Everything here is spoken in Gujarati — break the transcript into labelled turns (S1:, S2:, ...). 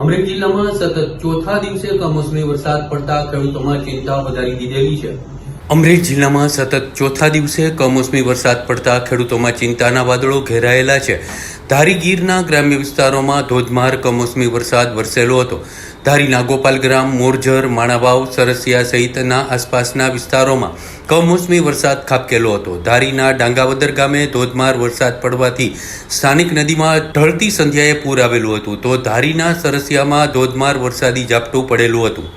S1: અમરેલી જિલ્લામાં સતત ચોથા દિવસે કમોસમી વરસાદ પડતા ખેડૂતોમાં ચિંતા વધારી દીધેલી છે. અમરેલી જિલ્લામાં સતત ચોથા દિવસે કમોસમી વરસાદ પડતા ખેડૂતોમાં ચિંતાના વાદળો ઘેરાયેલા છે. ધારી ગીરના ગ્રામ્ય વિસ્તારોમાં ધોધમાર કમોસમી વરસાદ વરસેલો હતો. ધારીના ગોપાલગ્રામ, મોરજર, માણાવાવ, સરસિયા સહિતના આસપાસના વિસ્તારોમાં કમોસમી વરસાદ ખાબકેલો હતો. ધારીના ડાંગાવદર ગામે ધોધમાર વરસાદ પડવાથી સ્થાનિક નદીમાં ઢળતી સંધ્યાએ પૂર આવેલું હતું. તો ધારીના સરસિયામાં ધોધમાર વરસાદી ઝાપટું પડેલું હતું.